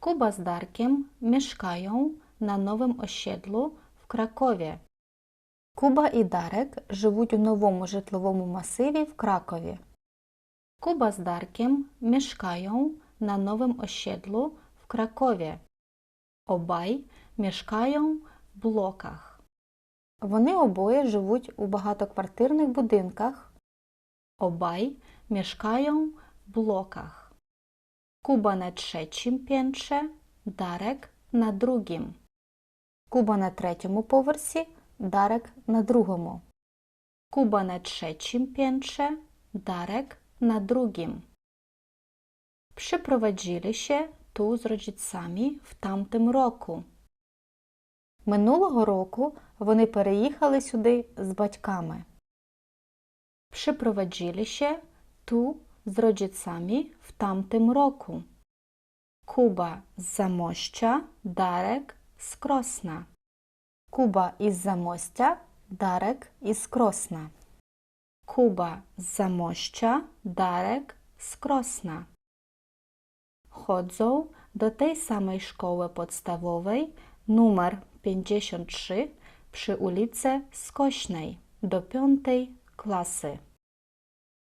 Kuba z Darkiem mieszkają na nowym osiedlu w Krakowie. Kuba і Дарек живуть у новому житловому масиві в Кракові. Kuba z Darkiem mieszkają na nowym osiedlu w Krakowie. Obaj mieszkają w blokach. Вони обоє живуть у багатоквартирних будинках. Obaj mieszkają w blokach. Kuba na trzecim piętrze, Darek na drugim. Kuba на третьому поверсі, Дарек на другому. Kuba na trzecim piętrze, Darek na drugim. Przyprowadzili się tu z rodzicami w tamtym roku. Минулого року вони переїхали сюди з батьками. Przyprowadzili się tu z rodzicami w tamtym roku. Kuba z Zamościa, Darek z Krosna. Kuba із Замостя, Дарек із Кросна. Kuba z Zamościa, Darek z Krosna. Chodzą do tej samej szkoły podstawowej numer 53 przy ulicy Skośnej do piątej класи.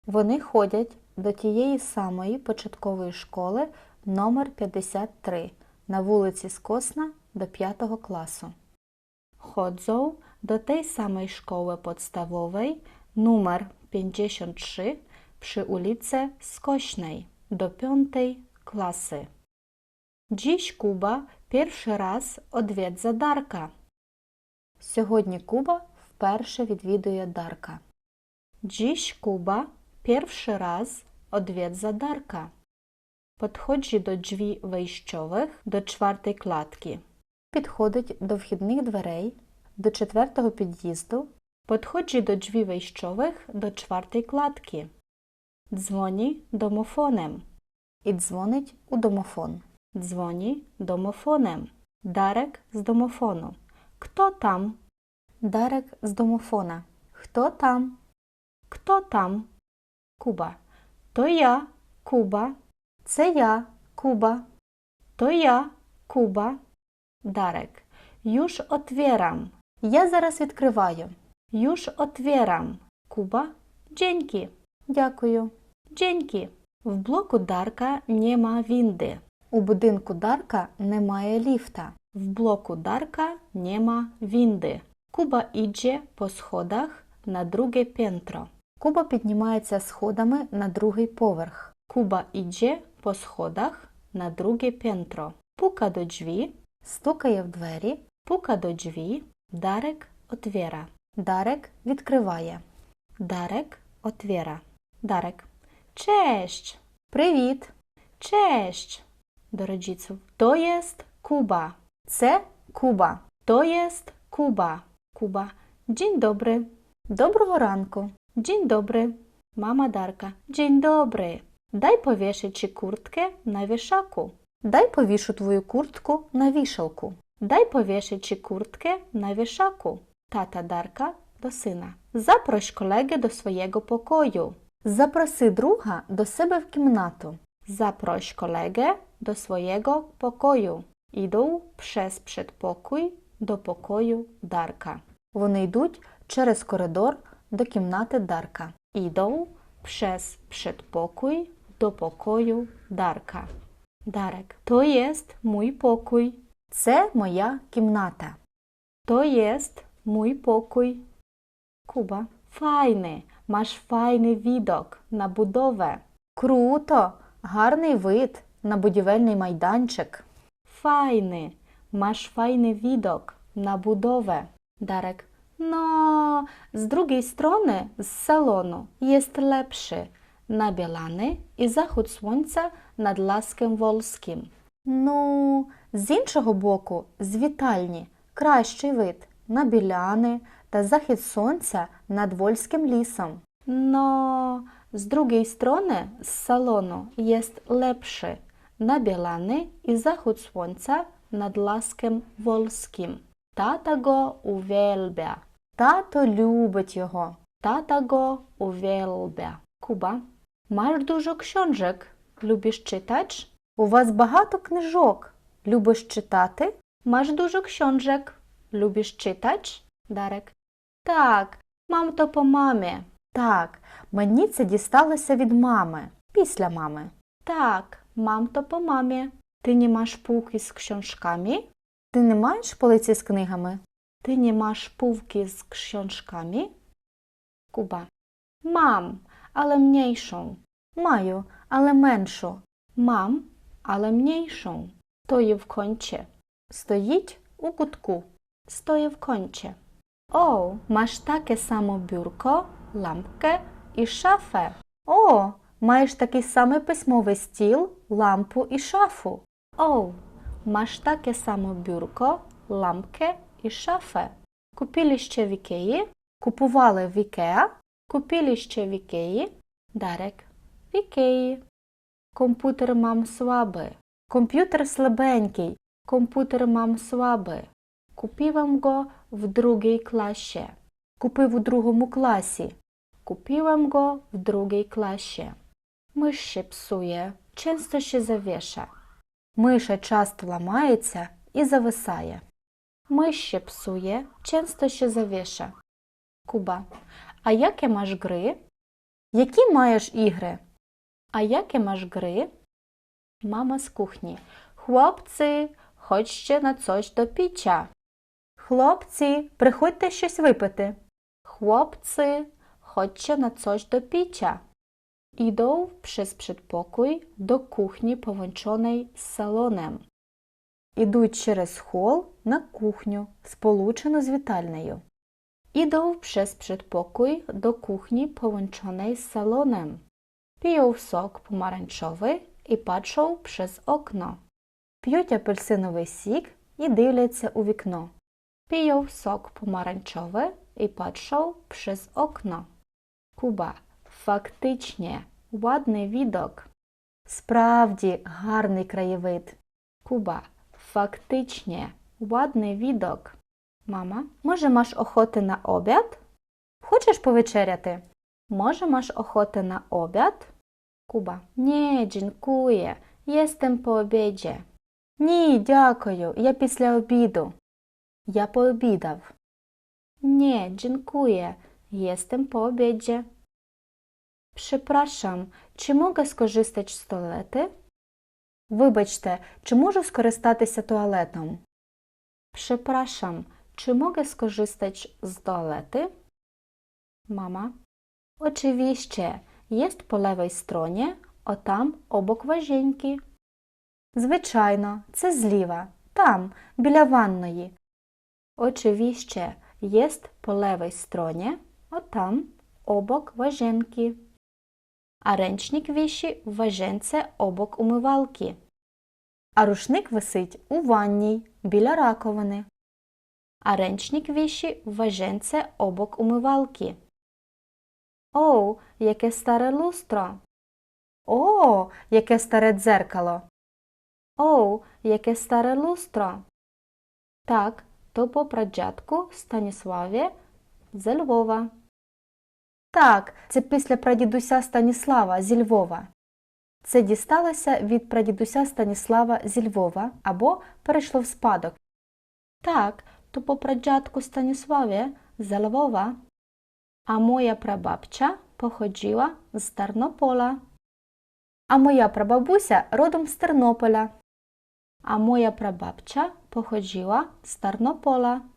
Вони ходять до тієї самої початкової школи номер 53 на вулиці Скосна до 5 класу. Chodzą do tej samej szkoły podstawowej numer 53 przy ulicy Skośnej do 5 klasy. Dziś Kuba pierwszy raz odwiedza Darka. Sьогодні Куба вперше відвідує Дарка. Dziś Kuba pierwszy raz odwiedza Darka. Podchodzi do drzwi wejściowych do czwartej klatki. Підходить до вхідних дверей до четвертого під'їзду. Podchodzi do drzwi wejściowych do czwartej klatki. Dzwoni domofonem. І дзвонить у домофон. Dzwoni domofonem. Darek z domofonu. Kto tam? Darek z домофона. Хто там? Хто там? Куба. То я, Куба. Це я, Куба. То я, Куба. Дарек. Już otwieram. Я зараз відкриваю. Już otwieram. Kuba. Dzięki. Дякую. Dzięki. В блоку Дарка нема windy. У будинку Дарка немає ліфта. В блоку Дарка нема windy. Kuba idzie po schodach na drugie piętro. Kuba піднімається сходами на другий поверх. Kuba idzie po schodach na drugie piętro. Puka do drzwi, стукає в двері, puka do drzwi, Darek otwiera. Darek відкриває. Darek otwiera. Darek. Cześć! Привіт! Cześć! До rodziców. To jest Kuba. Це Куба. To jest Kuba. Kuba. Dzień dobry. Доброго ранку. Dzień dobry. Mama Darka. Dzień dobry. Дай повішати куртkę на вішаку. Дай повішу твою куртку на вішалку. Дай повішати куртkę на вішаку. Тата Дарка до сина. Запрось колеги до свого покою. Запроси друга до себе в кімнату. Запроś kolegę do swojego pokoju. Іду przedpokój до покою Дарка. Вони йдуть через коридор до кімнати Дарка. Іду przez przedpokój do pokoju Darka. Darek. To jest mój pokój. Це моя кімната. To jest mój pokój. Kuba. Fajny. Masz fajny widok na budowę. Круто! Гарний вид на будівельний майданчик. Fajny. Masz fajny widok na budowę. Darek. No, z drugiej strony z salonu jest lepszy. Nabielany i zachód słońca nad Laskiem Wolskim. Ну, з іншого боку, з вітальні кращий вид на біляни та захід сонця над Вольським лісом. Но з другої сторони з салону jest lepszy na bielany i zachód słońca nad Laskiem Wolskim. Tata go uwielbia. Тато любить його. Tata go uwielbia. Kuba. Masz dużo książek. Lubisz czytać? У вас багато книжок. Любиш читати? Masz dużo książek. Lubisz czytać? Дарek. Так, мам то по мамі. Так, мені це дісталося від мами. Після мами. Так, мам то по мамі. Ти не маєш półki з książkami? Ти не маєш полиці з книгами? Ти не маєш półki з książkami? Куба. Мам, але mniejszą. Маю, але меншу. Мам, але mniejszą. Стою в конче. Стоїть у кутку. Стою в конче. О, маєш таке само бюрко, лампке і шафе. О, маєш такий самий письмовий стіл, лампу і шафу. О, маєш таке само бюрко, лампке і шафе. Купили ще в Ікеї, купували в Ікеа, купили ще в Ікеї, Дарек, в Ікеї. Комп'ютер мам слабий. Комп'ютер слабенький. Комп'ютер мам слабий. Kupiłam go w drugiej klasie. Купив у другому класі. Kupiłam go w drugiej klasie. Миш ще псує, часто ще завіша. Миша часто ламається і зависає. Миш ще псує, часто ще завіша. Куба. А яке маєш гри? Які маєш ігри? А яке маєш гри? Мама з кухні. Хлопці, хоч ще на coś до піча. Хлопці, приходьте щось випити. Хлопці, chodźcie na coś do picia. Idą przez przedpokój do kuchni połączonej z. Ідуть через хол на кухню, сполучену з вітальнею. Idą przez przedpokój do kuchni połączonej z salonem. Piją sok pomarańczowy і patrzą przez okno. П'ють апельсиновий сік і дивляться у вікно. Piją sok pomarańczowy i patrzą przez okno. Kuba. Фактичне. Ładny widok. Справді гарний краєвид. Kuba. Фактичне. Ładny widok. Мама. Може маєш охоти на обід? Хочеш повечеряти? Може маєш охоти на обід? Kuba. Nie, dziękuję. Jestem po obiedzie. Ні, дякую. Я після обіду. Я пообідав. Nie, dziękuję. Jestem po obiedzie. Przepraszam, чи mogę skorzystać z туалети? Вибачте, чи можу скористатися туалетом? Czy mogę skorzystać z toalety? Mama. Oczywiście, jest po lewej stronie, o tam, obok łazienki. Звичайно, це зліва, там, біля ванної. Oczywiście, jest po lewej stronie, o tam, obok łazienki. A ręcznik wisi w łazience obok umywalki. А рушник висить у ванній, біля раковини. А рęcznik wisi w łazience obok umywalki. О, яке старе лустро. О, яке старе дзеркало. О, яке старе лустро. Так, то по прадядку Станіславі з Львова. Так, це після прадідуся Станіслава зі Львова. Це дісталося від прадідуся Станіслава зі Львова або перейшло в спадок. Так, то по прадядку Станіславі з Львова. А моя прабабча походила з Тернополя. А моя прабабуся родом з Тернополя. А моя прабабча походила з Тернополя.